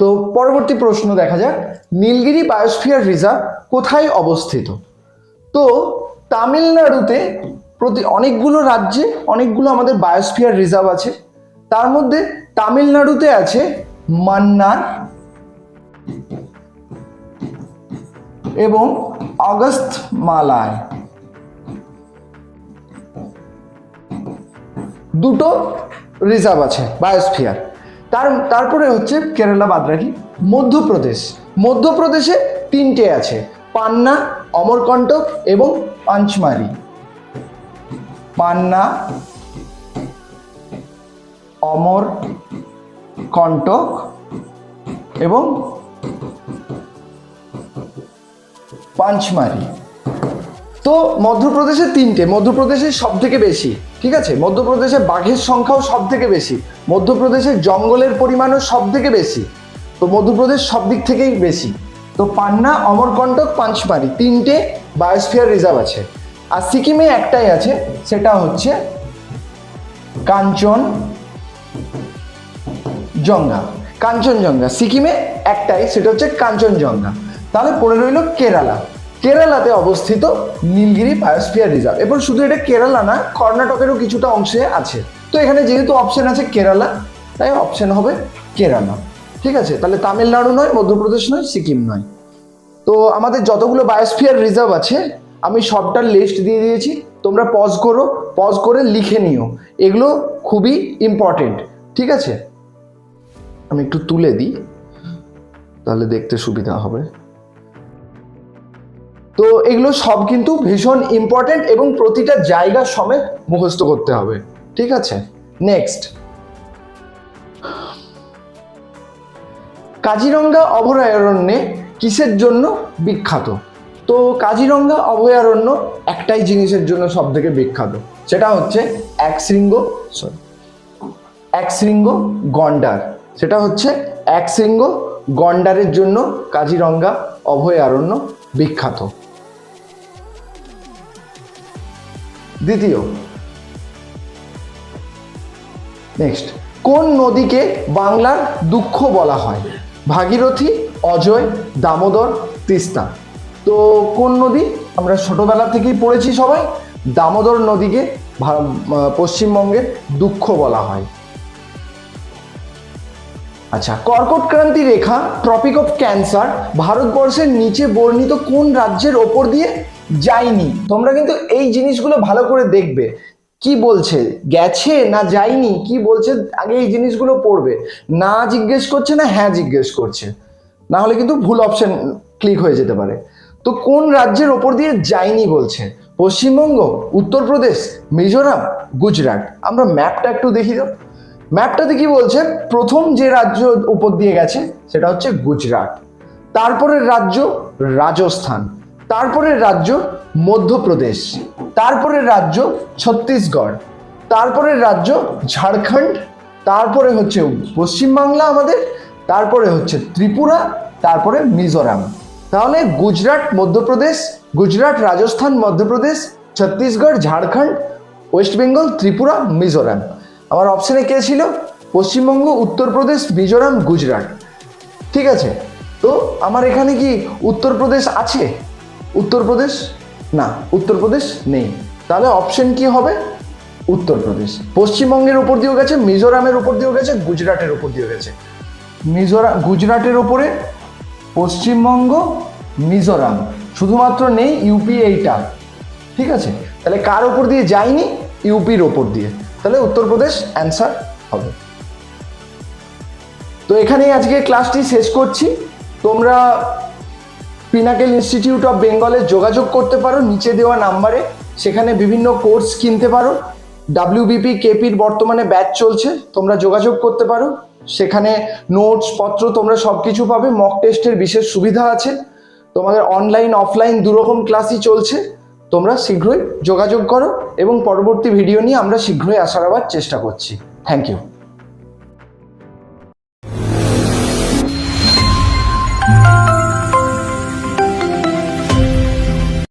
তো পরবর্তী প্রশ্ন দেখা যাক। নীলগিরি বায়োস্ফিয়ার রিজার্ভ কোথায় অবস্থিত? তো তামিলনাড়ুতে প্রতি অনেকগুলো রাজ্যে অনেকগুলো আমাদের বায়োস্ফিয়ার রিজার্ভ আছে। তার মধ্যে তামিলনাড়ুতে আছে মান্নার এবং অগস্ত মালায় দুটো রিজার্ভ আছে বায়োস্ফিয়ার তার, তারপরে হচ্ছে কেরালা বাদ রাখি মধ্যপ্রদেশ। মধ্যপ্রদেশে তিনটে আছে, পান্না, অমরকণ্টক এবং পাঞ্চমারি। পান্না অমর কণ্টক এবং পাঞ্চমারি। তো মধ্যপ্রদেশে তিনটে, মধ্যপ্রদেশে সব থেকে বেশি, ঠিক আছে? মধ্যপ্রদেশে বাঘের সংখ্যাও সব থেকে বেশি, মধ্যপ্রদেশের জঙ্গলের পরিমাণও সব থেকে বেশি, তো মধ্যপ্রদেশ সব দিক থেকেই বেশি। তো পান্না অমরকণ্টক পাঁচমারি তিনটে বায়োস্ফিয়ার রিজার্ভ আছে। আর সিকিমে একটাই আছে, সেটা হচ্ছে কাঞ্চন জঙ্গা কাঞ্চনজঙ্ঘা। সিকিমে একটাই, সেটা হচ্ছে কাঞ্চনজঙ্ঘা। তাহলে পড়ে রইল কেরালা। কেরালাতে অবস্থিত নীলগিরি বায়োস্ফিয়ার রিজার্ভ এবং শুধু এটা কেরালা না, কর্ণাটকেরও কিছুটা অংশে আছে। তো এখানে যেহেতু অপশন আছে কেরালা, তাই অপশন হবে কেরালা। ঠিক আছে? তাহলে তামিলনাড়ু নয়, মধ্যপ্রদেশ নয়, সিকিম নয়। তো আমাদের যতগুলো বায়োস্ফিয়ার রিজার্ভ আছে, আমি সবটার লিস্ট দিয়ে দিয়েছি। তোমরা পজ করো পজ করে লিখে নিও। এগুলো খুবই ইম্পর্টেন্ট ঠিক আছে? আমি একটু তুলে দিই, তাহলে দেখতে সুবিধা হবে। তো এগুলো সব কিন্তু ভীষণ ইম্পর্টেন্ট এবং প্রতিটা জায়গা সমেত মুখস্থ করতে হবে। ঠিক আছে? নেক্সট কাজিরঙ্গা অভয়ারণ্যে কিসের জন্য বিখ্যাত? তো কাজিরঙ্গা অভয়ারণ্য একটাই জিনিসের জন্য সব থেকে বিখ্যাত। সেটা হচ্ছে এক শৃঙ্গ সরি এক শৃঙ্গ গন্ডার। সেটা হচ্ছে এক শৃঙ্গ গন্ডারের জন্য কাজিরঙ্গা অভয়ারণ্য বিখ্যাত। দ্বিতীয়। নেক্সট কোন নদীকে বাংলার দুঃখ বলা হয়? ভাগীরথী, অজয়, দামোদর, তিস্তা। তো কোন নদী? আমরা ছোটবেলা থেকেই পড়েছি সবাই। দামোদর নদীকে পশ্চিমবঙ্গের দুঃখ বলা হয়। আচ্ছা কর্কট ক্রান্তি রেখা ট্রপিক অফ ক্যান্সার ভারতবর্ষের নিচে বর্ণিত কোন রাজ্যের ওপর দিয়ে যায়নি। তোমরা কিন্তু এই জিনিসগুলো ভালো করে দেখবে। কি বলছে? গেছে না যায়নি? কি বলছে? আগে এই জিনিসগুলো পড়বে। না জিজ্ঞেস করছে না হ্যাঁ জিজ্ঞেস করছে। না হলে কিন্তু ভুল অপশন ক্লিক হয়ে যেতে পারে। তো কোন রাজ্যের ওপর দিয়ে যায়নি বলছে? পশ্চিমবঙ্গ, উত্তরপ্রদেশ, মিজোরাম, গুজরাট। আমরা ম্যাপটা একটু দেখি তো। ম্যাপটাতে কি বলছে? প্রথম যে রাজ্য উপর দিয়ে গেছে, সেটা হচ্ছে গুজরাট। তারপরের রাজ্য রাজস্থান। তারপরের রাজ্য মধ্যপ্রদেশ, তারপরের রাজ্য ছত্তিশগড়, তারপরের রাজ্য ঝাড়খণ্ড, তারপরে হচ্ছে পশ্চিমবাংলা আমাদের, তারপরে হচ্ছে ত্রিপুরা, তারপরে মিজোরাম। তাহলে গুজরাট মধ্যপ্রদেশ, গুজরাট রাজস্থান মধ্যপ্রদেশ, ছত্তিশগড়, ঝাড়খণ্ড, ওয়েস্ট বেঙ্গল, ত্রিপুরা, মিজোরাম। আমার অপশানে কে ছিল? পশ্চিমবঙ্গ, উত্তরপ্রদেশ, মিজোরাম, গুজরাট। ঠিক আছে? তো আমার এখানে কি উত্তরপ্রদেশ আছে? উত্তরপ্রদেশ? না, উত্তরপ্রদেশ নেই। তাহলে অপশন কি হবে? উত্তরপ্রদেশ। পশ্চিমবঙ্গের উপর দিয়েও গেছে, মিজোরামের উপর দিয়েও গেছে, গুজরাটের উপর দিয়েও গেছে। মিজোরাম গুজরাটের ওপরে পশ্চিমবঙ্গ, মিজোরাম। শুধুমাত্র নেই ইউপি এইটা। ঠিক আছে? তাহলে কার ওপর দিয়ে যায়নি? ইউপির ওপর দিয়ে। তাহলে উত্তরপ্রদেশ অ্যান্সার হবে। তো এখানেই আজকে ক্লাসটি শেষ করছি। তোমরা পিনাকেল ইনস্টিটিউট অফ বেঙ্গলে যোগাযোগ করতে পারো, নিচে দেওয়া নাম্বারে। সেখানে বিভিন্ন কোর্স কিনতে পারো। ডাব্লিউবিপি কেপির বর্তমানে ব্যাচ চলছে, তোমরা যোগাযোগ করতে পারো। সেখানে নোটস পত্র তোমরা সব কিছু পাবে মক টেস্টের বিশেষ সুবিধা আছে। তোমাদের অনলাইন অফলাইন দুরকম ক্লাসই চলছে। তোমরা শীঘ্রই যোগাযোগ করো এবং পরবর্তী ভিডিও নিয়ে আমরা শীঘ্রই আসার আবার চেষ্টা করছি। Thank you